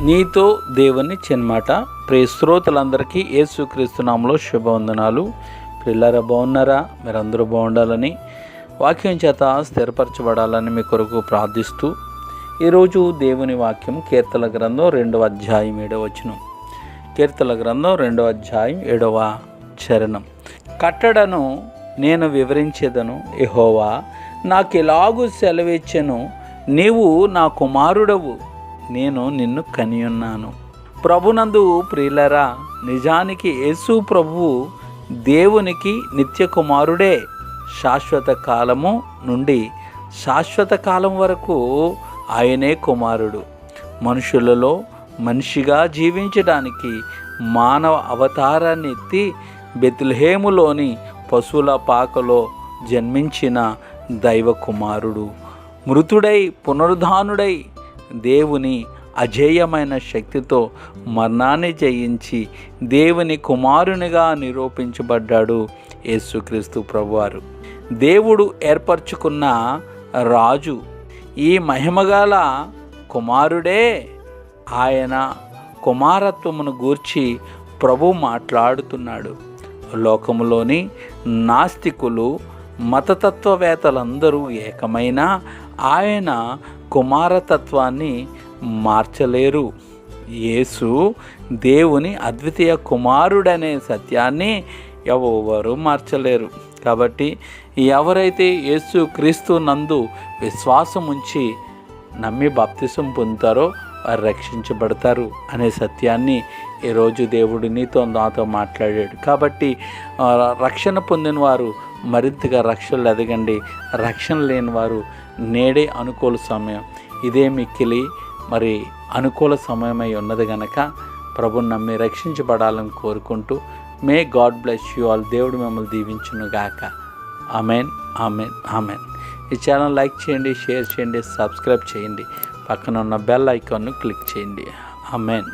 నీతో దేవుని చిన్నమాట ప్రియ శ్రోతలందరికీ యేసుక్రీస్తునామలో శుభవందనాలు. పిల్లర బాగున్నారా? మీరందరూ బాగుండాలని వాక్యం చేత స్థిరపరచబడాలని మీ కొరకు ప్రార్థిస్తూ ఈరోజు దేవుని వాక్యం కీర్తల గ్రంథం రెండవ అధ్యాయం ఏడవ వచనం. కీర్తల గ్రంథం రెండవ అధ్యాయం ఏడవ చరణం. కట్టడను నేను వివరించేదను ఎహోవా నాకు ఎలాగూ సెలవిచ్చెను. నీవు నా కుమారుడవు. నేను నిన్ను కనియున్నాను. ప్రభునందు ప్రియులరా నిజానికి యేసు ప్రభువు దేవునికి నిత్య కుమారుడే శాశ్వత కాలము నుండి శాశ్వత కాలం వరకు ఆయనే కుమారుడు. మనుషులలో మనిషిగా జీవించడానికి మానవ అవతారాన్ని ఎత్తి బెత్లహేములోని పశువుల పాకలో జన్మించిన దైవ కుమారుడు మృతుడై పునరుద్ధానుడై దేవుని అజేయమైన శక్తితో మరణాన్ని జయించి దేవుని కుమారునిగా నిరూపించబడ్డాడు యేసుక్రీస్తు ప్రభువారు. దేవుడు ఏర్పరచుకున్న రాజు ఈ మహిమగల కుమారుడే. ఆయన కుమారత్వమును గూర్చి ప్రభు మాట్లాడుతున్నాడు. లోకములోని నాస్తికులు మతతత్వవేత్తలందరూ ఏకమైన ఆయన కుమారతత్వాన్ని మార్చలేరు. యేసు దేవుని అద్వితీయ కుమారుడనే సత్యాన్ని ఎవరు మార్చలేరు. కాబట్టి ఎవరైతే యేసు క్రీస్తు నందు విశ్వాసం ఉంచి నమ్మి బాప్తిసం పొందుతారో వారు రక్షించబడతారు అనే సత్యాన్ని ఈరోజు దేవుడు నీతో నాతో మాట్లాడాడు. కాబట్టి రక్షణ పొందిన వారు మరింతగా రక్షణలు ఎదగండి. రక్షణ లేని వారు నేడే అనుకూల సమయం. ఇదే మిక్కిలి మరి అనుకూల సమయమై ఉన్నది గనక ప్రభుని నమ్మి రక్షించబడాలని కోరుకుంటూ may God bless you all. దేవుడు మిమ్మల్ని దీవించును గాక. Amen amen amen. ఈ ఛానల్ లైక్ చేయండి షేర్ చేయండి సబ్స్క్రైబ్ చేయండి. పక్కన ఉన్న బెల్ ఐకాన్ను క్లిక్ చేయండి. అమెన్